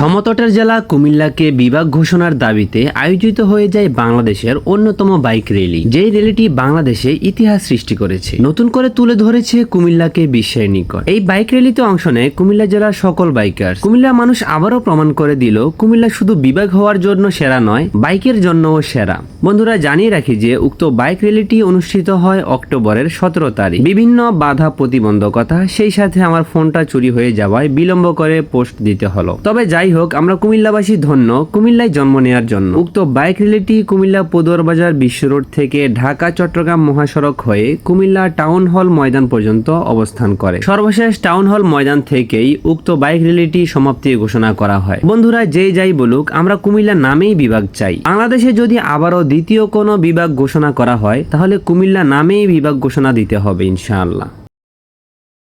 সমতটের জেলা কুমিল্লাকে বিভাগ ঘোষণার দাবিতে আয়োজিত হয়ে যায় বাংলাদেশের অন্যতম বাইক র্যালি যেই র্যালিটি বাংলাদেশে ইতিহাস সৃষ্টি করেছে। নতুন করে তুলে ধরেছে কুমিল্লাকে বিশ্বের নিকট। এই বাইক র্যালিতে অংশ নেয় কুমিল্লা জেলার সকল বাইকার। কুমিল্লা মানুষ আবারও প্রমাণ করে দিল, কুমিল্লা শুধু বিভাগ হওয়ার জন্য সেরা নয়, বাইকের জন্যও সেরা। বন্ধুরা, জানিয়ে রাখি যে, উক্ত বাইক র্যালিটি অনুষ্ঠিত হয় অক্টোবরের সতেরো তারিখ। বিভিন্ন বাধা প্রতিবন্ধকতা, সেই সাথে আমার ফোনটা চুরি হয়ে যাওয়ায় বিলম্ব করে পোস্ট দিতে হলো। তবে যাই হোক আমরা কুমিল্লাবাসী ধন্য। কুমিল্লায় জন্ম নেওয়ার জন্য। উক্ত বাইক র্যালিটি কুমিল্লা পদুয়ার বাজার বিশ্ব রোড থেকে ঢাকা, চট্টগ্রাম মহাসড়ক হয়ে কুমিল্লা টাউন হল ময়দান পর্যন্ত অবস্থান করে। সর্বশেষ টাউন হল ময়দান থেকেই উক্ত বাইক র্যালিটি সমাপ্তি ঘোষণা করা হয়। বন্ধুরা, যে যাই বলুক, আমরা কুমিল্লা নামেই বিভাগ চাই। বাংলাদেশে যদি আবারও দ্বিতীয় কোনো বিভাগ ঘোষণা করা হয়, তাহলে কুমিল্লা নামেই বিভাগ ঘোষণা দিতে হবে, ইনশাআল্লাহ।